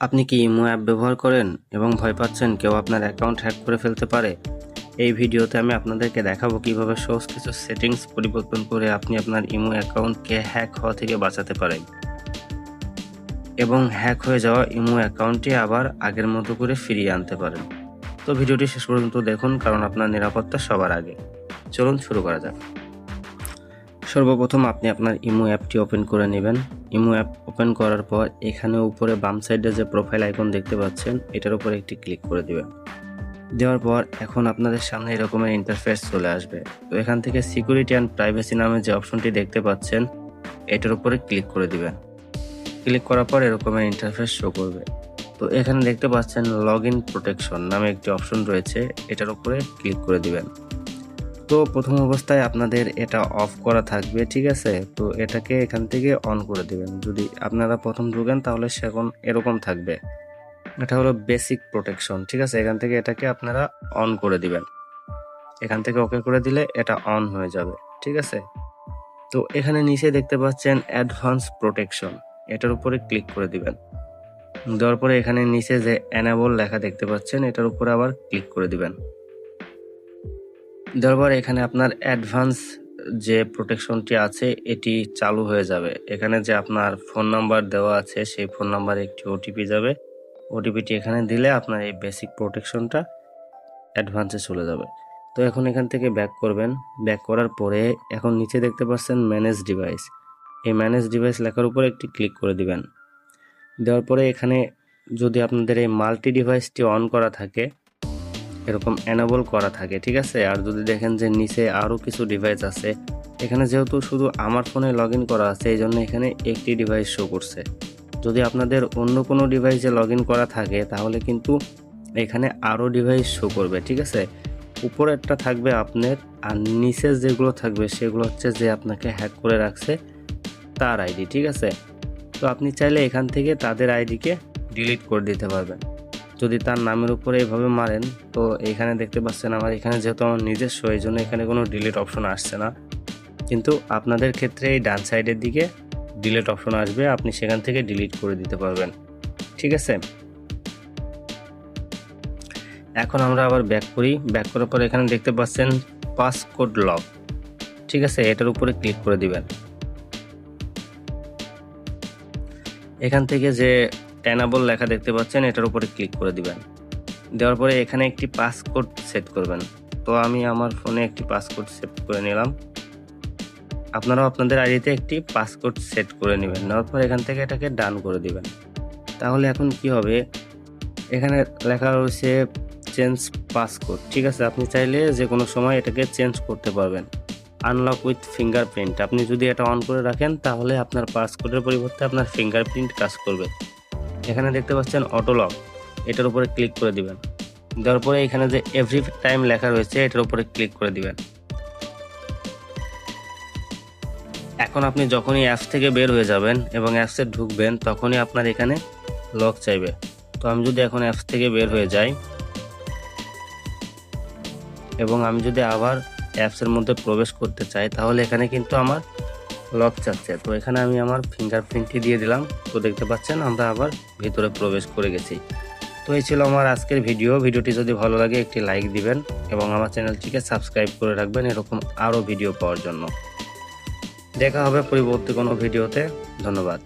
আপনি কি imo app ব্যবহার করেন এবং ভয় পাচ্ছেন কেউ আপনার অ্যাকাউন্ট হ্যাক করে ফেলতে পারে? এই ভিডিওতে আমি আপনাদেরকে দেখাবো কীভাবে সহজ কিছু সেটিংস পরিবর্তন করে আপনি আপনার ইমো অ্যাকাউন্টকে হ্যাক হওয়া থেকে বাঁচাতে পারেন। এবং হ্যাক হয়ে যাওয়া ইমো অ্যাকাউন্টটি আবার আগের মতো করে ফিরিয়ে আনতে পারেন। তো ভিডিওটি শেষ পর্যন্ত দেখুন, কারণ আপনার নিরাপত্তা সবার আগে। চলুন শুরু করা যাক। সর্বপ্রথম আপনি আপনার ইমো অ্যাপটি ওপেন করে নেবেন। ইমো অ্যাপ ওপেন করার পর এখানে উপরে বাম সাইডে যে প্রোফাইল আইকন দেখতে পাচ্ছেন, এটার উপরে একটি ক্লিক করে দিবেন। দেওয়ার পর এখন আপনাদের সামনে এরকমের ইন্টারফেস চলে আসবে। তো এখান থেকে সিকিউরিটি অ্যান্ড প্রাইভেসি নামে যে অপশনটি দেখতে পাচ্ছেন, এটার উপরে ক্লিক করে দিবেন। ক্লিক করার পর এরকমের ইন্টারফেস শো করবে। তো এখানে দেখতে পাচ্ছেন লগ ইন প্রোটেকশন নামে একটি অপশন রয়েছে, এটার উপরে ক্লিক করে দিবেন। তো প্রথম অবস্থায় আপনাদের এটা অফ করা থাকবে, ঠিক আছে? তো এটাকে এখান থেকে অন করে দেবেন। যদি আপনারা প্রথম ঢুকেন, তাহলে সেখন এরকম থাকবে। এটা হলো বেসিক প্রোটেকশন ঠিক আছে? এখান থেকে এটাকে আপনারা অন করে দিবেন। এখান থেকে ওকে করে দিলে এটা অন হয়ে যাবে, ঠিক আছে? তো এখানে নিচে দেখতে পাচ্ছেন অ্যাডভান্স প্রোটেকশন এটার উপরে ক্লিক করে দিবেন। দেওয়ার পরে এখানে নিচে যে অ্যানাবল লেখা দেখতে পাচ্ছেন, এটার উপরে আবার ক্লিক করে দিবেন। দেওয়ার পর এখানে আপনার অ্যাডভান্স যে প্রোটেকশনটি আছে, এটি চালু হয়ে যাবে। এখানে যে আপনার ফোন নাম্বার দেওয়া আছে, সেই ফোন নাম্বারে একটি ওটিপি যাবে। ওটিপিটি এখানে দিলে আপনার এই বেসিক প্রোটেকশনটা অ্যাডভান্সে চলে যাবে। তো এখন এখান থেকে ব্যাক করবেন। ব্যাক করার পরে এখন নিচে দেখতে পাচ্ছেন ম্যানেজ ডিভাইস এই ম্যানেজ ডিভাইস লেখার উপর একটি ক্লিক করে দিবেন। দেওয়ার পরে এখানে যদি আপনাদের এই মাল্টি ডিভাইসটি অন করা থাকে এরকম অ্যানাবল করা থাকে, ঠিক আছে? আর যদি দেখেন যে নিচে আরও কিছু ডিভাইস আছে, এখানে যেহেতু শুধু আমার ফোনে লগ করা আছে, এই জন্য এখানে একটি ডিভাইস শো করছে। যদি আপনাদের অন্য কোনো ডিভাইসে লগ করা থাকে, তাহলে কিন্তু এখানে আরও ডিভাইস শো করবে, ঠিক আছে? উপরে একটা থাকবে আপনার, আর নিচে যেগুলো থাকবে, সেগুলো হচ্ছে যে আপনাকে হ্যাক করে রাখছে তার আইডি ঠিক আছে? তো আপনি চাইলে এখান থেকে তাদের আইডিকে ডিলিট করে দিতে পারবেন। যদি তার নামের উপরে এভাবে মারেন, তো এখানে দেখতে পাচ্ছেন আমার এখানে যেহেতু আমার নিজস্ব, এই জন্য এখানে কোনো ডিলিট অপশন আসছে না। কিন্তু আপনাদের ক্ষেত্রে এই ডান সাইডের দিকে ডিলিট অপশন আসবে, আপনি সেখান থেকে ডিলিট করে দিতে পারবেন। ঠিক আছে? এখন আমরা আবার ব্যাক করি। ব্যাক করার পর এখানে দেখতে পাচ্ছেন পাসকোড লক ঠিক আছে? এটার উপরে ক্লিক করে দিবেন। এখান থেকে যে ট্যানাবল লেখা দেখতে পাচ্ছেন, এটার উপরে ক্লিক করে দিবেন। দেওয়ার পরে এখানে একটি পাসকোড সেট করবেন। তো আমি আমার ফোনে একটি পাসকোড সেট করে নিলাম। আপনারাও আপনাদের আইডিতে একটি পাসকোড সেট করে নেবেন। নেওয়ার পর এখান থেকে এটাকে ডান করে দিবেন। তাহলে এখন কি হবে? এখানে লেখা রয়েছে চেঞ্জ পাসকোড ঠিক আছে, আপনি চাইলে যে কোনো সময় এটাকে চেঞ্জ করতে পারবেন। আনলক উইথ ফিঙ্গারপ্রিন্ট আপনি যদি এটা অন করে রাখেন, তাহলে আপনার পাসকোডের পরিবর্তে আপনার ফিঙ্গারপ্রিন্ট কাজ করবে। এখানে দেখতে পাচ্ছেন অটো লক এটার উপরে ক্লিক করে দিবেন। দেওয়ার পরে এখানে যে এভরি টাইম লেখা রয়েছে, এটার উপরে ক্লিক করে দিবেন। এখন আপনি যখনই অ্যাপস থেকে বের হয়ে যাবেন এবং অ্যাপসে ঢুকবেন, তখনই আপনার এখানে লক চাইবে। তো আমি যদি এখন অ্যাপস থেকে বের হয়ে যাই, এবং আমি যদি আবার অ্যাপসের মধ্যে প্রবেশ করতে চাই, তাহলে এখানে কিন্তু আমার লক চাচ্ছে। তো এখানে আমি আমার ফিঙ্গারপ্রিন্টটি দিয়ে দিলাম। তো দেখতে পাচ্ছেন, আমরা আবার ভিতরে প্রবেশ করে গেছি। তো এই ছিল আমার আজকের ভিডিও। ভিডিওটি যদি ভালো লাগে, একটি লাইক দিবেন এবং আমার চ্যানেলটিকে সাবস্ক্রাইব করে রাখবেন এরকম আরও ভিডিও পাওয়ার জন্য। দেখা হবে পরবর্তী কোনো ভিডিওতে। ধন্যবাদ।